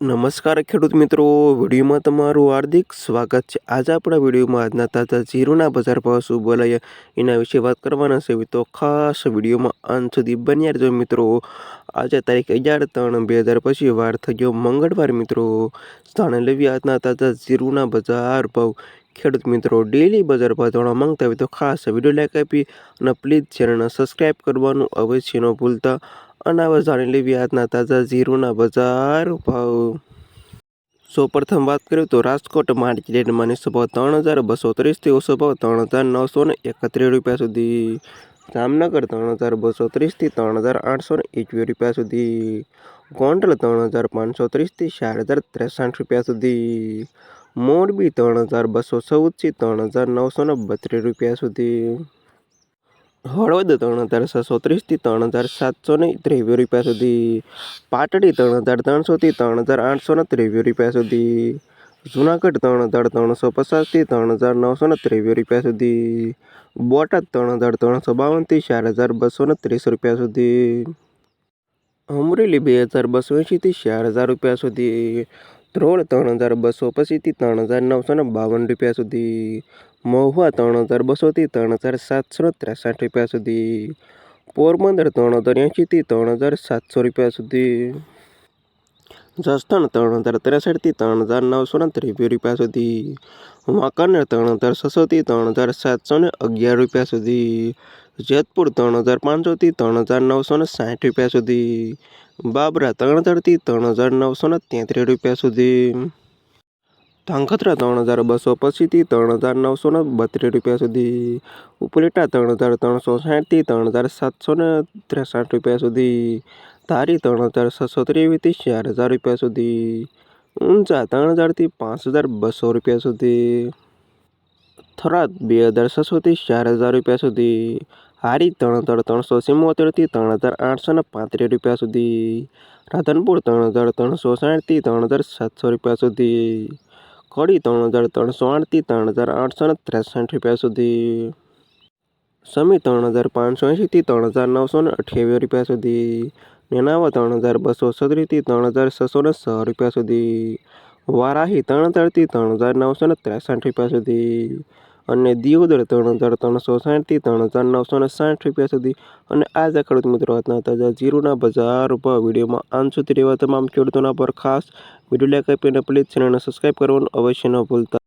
નમસ્કાર ખેડૂત મિત્રો, વિડીયોમાં તમારું હાર્દિક સ્વાગત છે. આજે આપણા વિડીયોમાં આજના તાજા જીરુના બજાર ભાવ શું બોલાય એના વિશે વાત કરવાના છે. તો ખાસ વિડીયોમાં અંત સુધી બન્યા રહેજો મિત્રો. આજે તારીખ અગિયાર ત્રણ બે હજાર પછી વાર થઈ ગયો મંગળવાર મિત્રો. સ્થાને લેવી આજના તાજા જીરુના બજાર ભાવ. ખેડૂત મિત્રો ડેલી બજાર ભાવ જાણવા માંગતા હોય તો ખાસ વીડિયો લાઈક આપી અને પ્લીઝ ચેનલને સબસ્ક્રાઈબ કરવાનું અવશ્ય ન ભૂલતા. અને હવે જાણી તાજા જીરુના બજાર ભાવ. સૌ પ્રથમ વાત કરીએ તો રાજકોટ માર્કેટમાં નીચો ભાવ ત્રણ હજાર બસો ત્રીસથી ઓછો ભાવ ત્રણ હજાર નવસો ને એકત્રીસ રૂપિયા સુધી. જામનગર ત્રણ હજાર બસો ત્રીસથી ત્રણ હજાર આઠસો ને એકવીસ રૂપિયા સુધી. ગોંડલ ત્રણ હજાર પાંચસો ત્રીસથી ચાર હજાર ત્રેસઠ રૂપિયા સુધી. મોરબી ત્રણ હજાર બસો ચૌદથી ત્રણ હજાર નવસો ને બત્રીસ રૂપિયા સુધી. હળવદ ત્રણ હજાર છસો ત્રીસથી ત્રણ હજાર સાતસો ને ત્રેવીસ રૂપિયા સુધી, પાટડી ત્રણ હજાર ત્રણસોથી ત્રણ હજાર આઠસો ને ત્રેવીસ રૂપિયા સુધી, જુનાગઢ ત્રણ હજાર ત્રણસો પચાસથી ત્રણ હજાર નવસો ને ત્રેવીસ રૂપિયા સુધી, બોટાદ ત્રણ હજાર ત્રણસો બાવનથી ચાર હજાર બસો ને ત્રીસ રૂપિયા સુધી, અમરેલી બે હજાર બસો એંશીથી ચાર હજાર રૂપિયા સુધી ધ્રોળ ત્રણ હજાર બસો પછીથી ત્રણ હજાર નવસો ને બાવન રૂપિયા સુધી મહુવા ત્રણ હજાર બસોથી ત્રણ હજાર સાતસો ત્રેસઠ રૂપિયા સુધી પોરબંદર ત્રણ હજાર એંશીથી ત્રણ હજાર સાતસો રૂપિયા સુધી જસદણ ત્રણ હજાર ત્રેસઠથી ત્રણ હજાર નવસો ને ત્રેવીસ રૂપિયા સુધી વાંકાનેર ત્રણ હજાર છસોથી ત્રણ હજાર સાતસો ને અગિયાર રૂપિયા સુધી જેતપુર ત્રણ હજાર પાંચસોથી ત્રણ હજાર નવસો ને સાઠ રૂપિયા સુધી બાબરા ત્રણ હજારથી ત્રણ હજાર નવસો ને તેત્રીસ રૂપિયા સુધી ધાંગધ્રા ત્રણ હજાર બસો પછીથી ત્રણ હજાર નવસો ને બત્રીસ રૂપિયા સુધી. ઉપલેટા ત્રણ હજાર ત્રણસો સાઠથી ત્રણ હજાર સાતસો ને ત્રેસઠ રૂપિયા સુધી. ધારી ત્રણ હજાર છસો ત્રેવીસથી ચાર હજાર રૂપિયા સુધી. ઊંચા ત્રણ હજારથી પાંચ હજાર બસો રૂપિયા સુધી. થરાદ બે હજાર છસોથી ચાર હજાર રૂપિયા સુધી. હારી ત્રણ હજાર ત્રણસો સિમ્મોતેરથી ત્રણ હજાર આઠસો ને પાંત્રીસ રૂપિયા સુધી. રાધનપુર ત્રણ હજાર ત્રણસો સાઠથી ત્રણ હજાર સાતસો રૂપિયા સુધી. કડી ત્રણ હજાર ત્રણસો આઠથી ત્રણ હજાર આઠસો ને ત્રેસઠ રૂપિયા સુધી. સમી ત્રણ હજાર પાંચસો એંશીથી ત્રણ હજાર નવસો ને અઠ્યાવીસ રૂપિયા સુધી. નેનાવા ત્રણ હજાર બસો છત્રીસથી ત્રણ હજાર છસો ને છ રૂપિયા સુધી. વારાહી ત્રણ હજારથી ત્રણ હજાર નવસો ને ત્રેસઠ રૂપિયા સુધી. અને દિયોદર ત્રણ હજાર ત્રણસો સાઠથી ત્રણ હજાર નવસો ને સાઠ રૂપિયા સુધી. અને આજે ખેડૂત મિત્રો આજના તાજા જીરુના બજાર ઉપર વિડીયોમાં આમ સુધી રહેવા તમામ ખેડૂતોના પર ખાસ વીડિયો લાઈક આપીને પ્લીઝ ચેનલને સબસ્ક્રાઈબ કરવાનું અવશ્ય ન ભૂલતા.